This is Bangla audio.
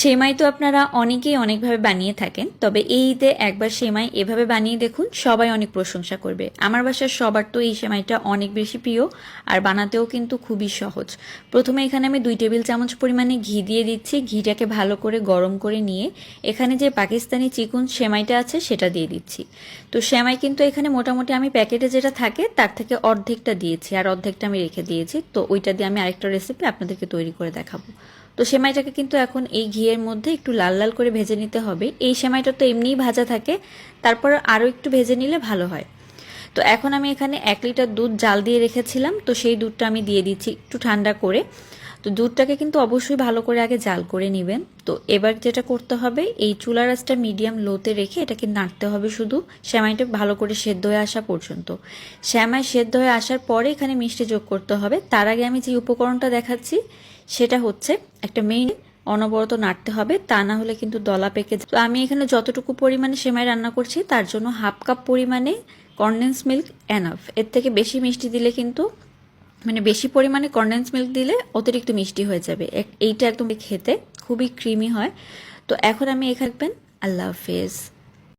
সেমাই তো আপনারা অনেকেই অনেকভাবে বানিয়ে থাকেন, তবে এই ঈদে একবার সেমাই এভাবে বানিয়ে দেখুন, সবাই অনেক প্রশংসা করবে। আমার বাসার সবার তো এই সেমাইটা অনেক বেশি প্রিয়, আর বানাতেও কিন্তু খুবই সহজ। প্রথমে এখানে আমি দুই টেবিল চামচ পরিমাণে ঘি দিয়ে দিচ্ছি, ঘিটাকে ভালো করে গরম করে নিয়ে এখানে যে পাকিস্তানি চিকুন সেমাইটা আছে সেটা দিয়ে দিচ্ছি। তো সেমাই কিন্তু এখানে মোটামুটি আমি প্যাকেটে যেটা থাকে তার থেকে অর্ধেকটা দিয়েছি, আর অর্ধেকটা আমি রেখে দিয়েছি, তো ওইটা দিয়ে আমি আরেকটা রেসিপি আপনাদেরকে তৈরি করে দেখাবো। তো সেমাইটাকে কিন্তু এখন এই ঘিয়ের মধ্যে একটু লাল লাল করে ভেজে নিতে হবে। এই সেমাইটা তো এমনিই ভাজা থাকে, তারপর আরও একটু ভেজে নিলে ভালো হয়। তো এখন আমি এখানে এক লিটার দুধ জাল দিয়ে রেখেছিলাম, তো সেই দুধটা আমি দিয়ে দিচ্ছি একটু ঠান্ডা করে। তো দুধটাকে কিন্তু অবশ্যই ভালো করে আগে জাল করে নেবেন। তো এবার যেটা করতে হবে, এই চুলা রাসটা মিডিয়াম লোতে রেখে এটাকে নাড়তে হবে শুধু। শ্যামাইটা ভালো করে সেদ্ধ হয়ে আসা পর্যন্ত। শ্যামাই সেদ্ধ হয়ে আসার পরে এখানে মিষ্টি যোগ করতে হবে। তার আগে আমি যে উপকরণটা দেখাচ্ছি, সেটা হচ্ছে একটা মেইন অনবরত নাড়তে হবে। তা না হলে কিন্তু দলা পেকে। তো আমি এখানে যতটুকু পরিমাণে সেমাই রান্না করছি, তার জন্য হাফ কাপ পরিমাণে কনডেন্স মিল্ক এনাফ এর থেকে বেশি মিষ্টি দিলে কিন্তু মানে বেশি পরিমাণে কন্ডেন্স মিল্ক দিলে অতিরিক্ত মিষ্টি হয়ে যাবে। এইটা একদম খেতে খুবই ক্রিমি হয়। তো এখন আমি এখানে আল্লাহ হাফেজ।